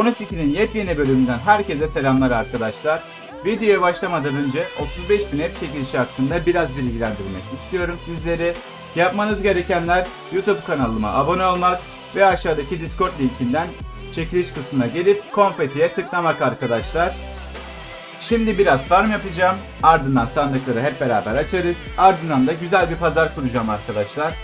Bonus 2'nin yepyeni bölümünden herkese selamlar arkadaşlar. Videoya başlamadan önce 35 bin app çekilişi hakkında biraz bilgilendirmek istiyorum sizleri. Yapmanız gerekenler YouTube kanalıma abone olmak ve aşağıdaki Discord linkinden çekiliş kısmına gelip konfetiye tıklamak arkadaşlar. Şimdi biraz farm yapacağım. Ardından sandıkları hep beraber açarız. Ardından da güzel bir pazar kuracağım arkadaşlar.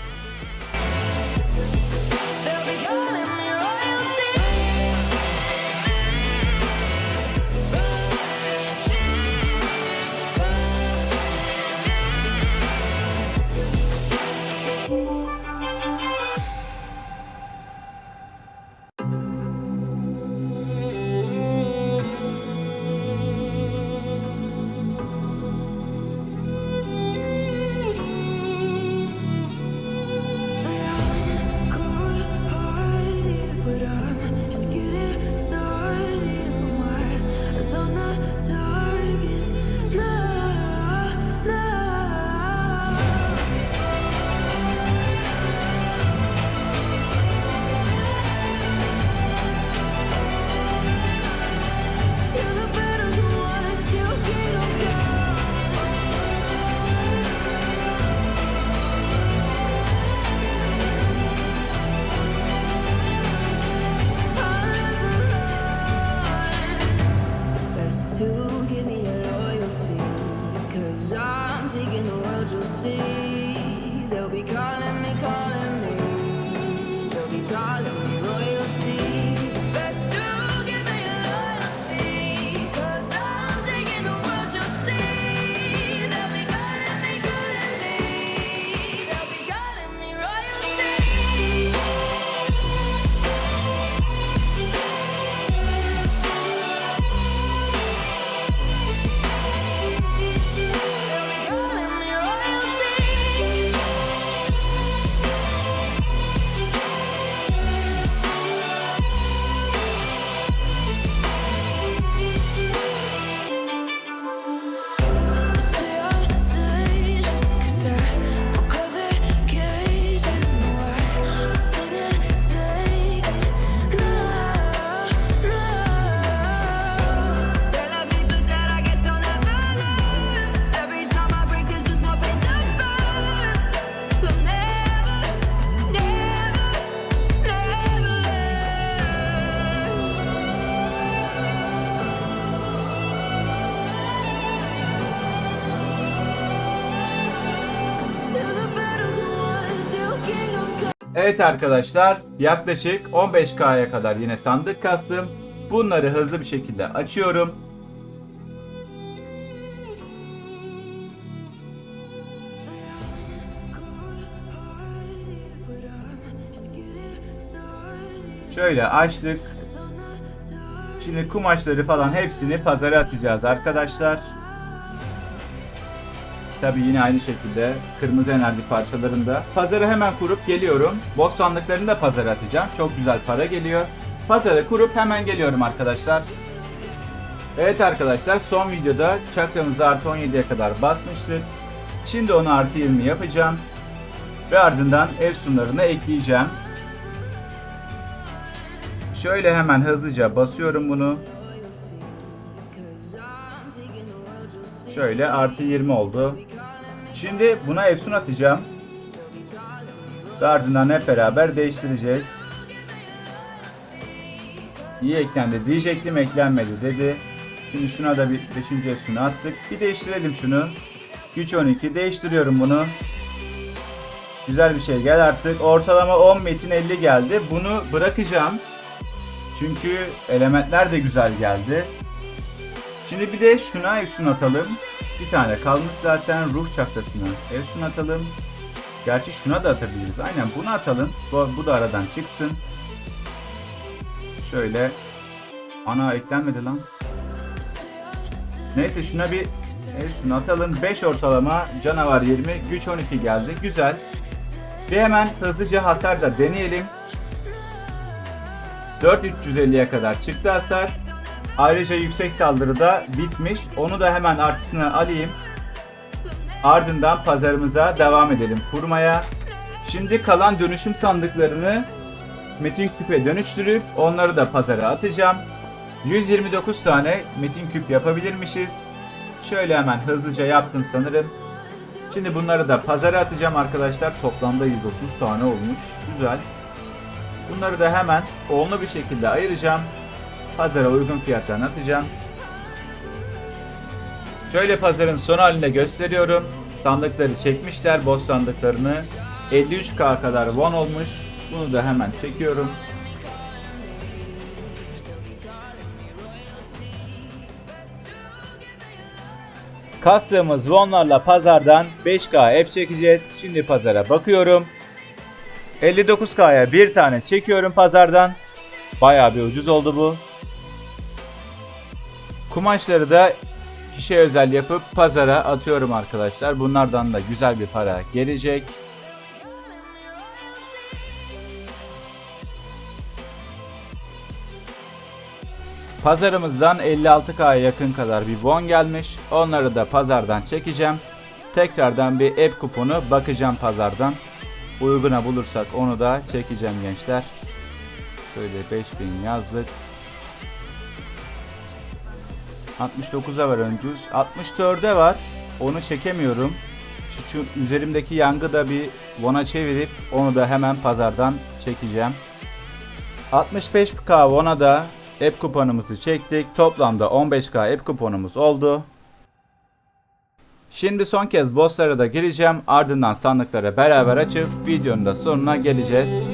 Evet arkadaşlar yaklaşık 15K'ya kadar yine sandık kastım. Bunları hızlı bir şekilde açıyorum. Şöyle açtık. Şimdi kumaşları falan hepsini pazara atacağız arkadaşlar. Tabi yine aynı şekilde kırmızı enerji parçalarında. Pazarı hemen kurup geliyorum. Boss sandıklarını da pazara atacağım. Çok güzel para geliyor. Pazarı kurup hemen geliyorum arkadaşlar. Evet arkadaşlar son videoda çakramızı artı 17'ye kadar basmıştık. Şimdi onu artı 20 yapacağım. Ve ardından efsunlarını ekleyeceğim. Şöyle hemen hızlıca basıyorum bunu. Şöyle artı 20 oldu. Şimdi buna efsun atacağım. Ve ardından hep beraber değiştireceğiz. İyi eklendi diyecektim eklenmedi dedi. Şimdi şuna da bir 5. efsunu attık. Bir değiştirelim şunu. Güç 12 değiştiriyorum bunu. Güzel bir şey gel artık. Ortalama 10 metin 50 geldi. Bunu bırakacağım. Çünkü elementler de güzel geldi. Şimdi bir de şuna efsun atalım. Bir tane kalmış zaten ruh çaktasına efsun atalım. Gerçi şuna da atabiliriz. Aynen bunu atalım. Bu, bu da aradan çıksın. Şöyle. Ana eklenmedi lan. Neyse şuna bir efsun atalım. 5 ortalama canavar 20 güç 12 geldi. Güzel. Bir hemen hızlıca hasar da deneyelim. 4350'ye kadar çıktı hasar. Ayrıca yüksek saldırı da bitmiş. Onu da hemen artısına alayım. Ardından pazarımıza devam edelim kurmaya. Şimdi kalan dönüşüm sandıklarını metin küpe dönüştürüp onları da pazara atacağım. 129 tane metin küp yapabilirmişiz. Şöyle hemen hızlıca yaptım sanırım. Şimdi bunları da pazara atacağım arkadaşlar. Toplamda 130 tane olmuş. Güzel. Bunları da hemen onlu bir şekilde ayıracağım. Pazara uygun fiyattan atacağım. Şöyle pazarın son halinde gösteriyorum. Sandıkları çekmişler, boss sandıklarını. 53k kadar won olmuş. Bunu da hemen çekiyorum. Kastığımız wonlarla pazardan 5k app çekeceğiz. Şimdi pazara bakıyorum. 59k'ya bir tane çekiyorum pazardan. Bayağı bir ucuz oldu bu. Kumaşları da kişiye özel yapıp pazara atıyorum arkadaşlar. Bunlardan da güzel bir para gelecek. Pazarımızdan 56K'ya yakın kadar bir won gelmiş. Onları da pazardan çekeceğim. Tekrardan bir app kuponu bakacağım pazardan. Uyguna bulursak onu da çekeceğim gençler. Şöyle 5000 yazdık. 69'a var öncüz. 64'e var. Onu çekemiyorum. Şu, üzerimdeki yangı da bir Von'a çevirip onu da hemen pazardan çekeceğim. 65k Von'a da app kuponumuzu çektik. Toplamda 15k app kuponumuz oldu. Şimdi son kez bosslara da gireceğim. Ardından sandıkları beraber açıp videonun da sonuna geleceğiz.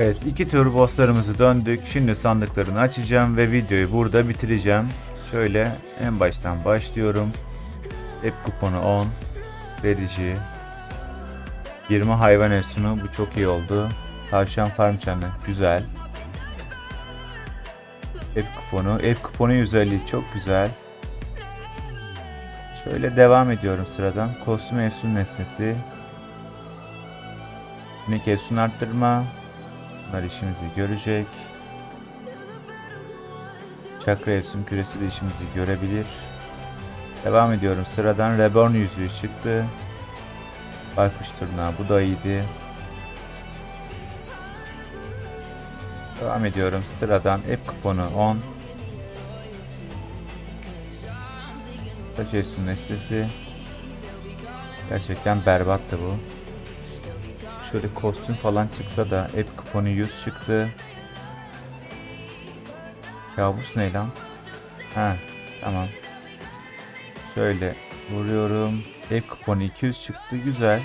Evet iki tur bosslarımızı döndük. Şimdi sandıklarını açacağım ve videoyu burada bitireceğim. Şöyle en baştan başlıyorum. App kuponu 10. Verici. 20 hayvan ensunu bu çok iyi oldu. Tavşan farm çanı güzel. App kuponu. App kuponu 150 çok güzel. Şöyle devam ediyorum sıradan. Kostüm efsun nesnesi. Minik efsun arttırma. Bunlar işimizi görecek. Çakra efsun küresi de işimizi görebilir. Devam ediyorum. Sıradan Reborn yüzüğü çıktı. Baykuş tırnağı bu da iyiydi. Devam ediyorum. Sıradan app kuponu 10. Taç efsun nesnesi. Gerçekten berbattı bu. Şöyle kostüm falan çıksa da app kuponu 100 çıktı. Kabus ne lan? Ha tamam. Şöyle vuruyorum. App kuponu 200 çıktı. Güzel.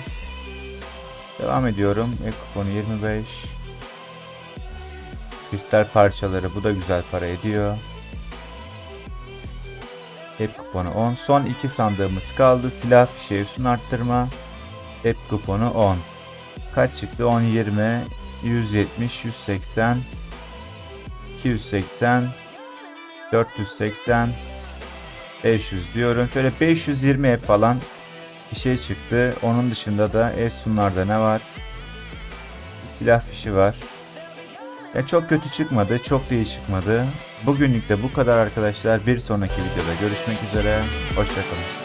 Devam ediyorum. App kuponu 25. Kristal parçaları. Bu da güzel para ediyor. App kuponu 10. Son iki sandığımız kaldı. Silah fişeği sun arttırma. App kuponu 10. Kaç çıktı? 10, 20, 170, 180, 280, 480, 500 diyorum. Şöyle 520 hep falan iki şey çıktı. Onun dışında da Efsunlarda ne var? Bir silah fişi var. Ya çok kötü çıkmadı, çok da iyi çıkmadı. Bugünlük de bu kadar arkadaşlar. Bir sonraki videoda görüşmek üzere. Hoşçakalın.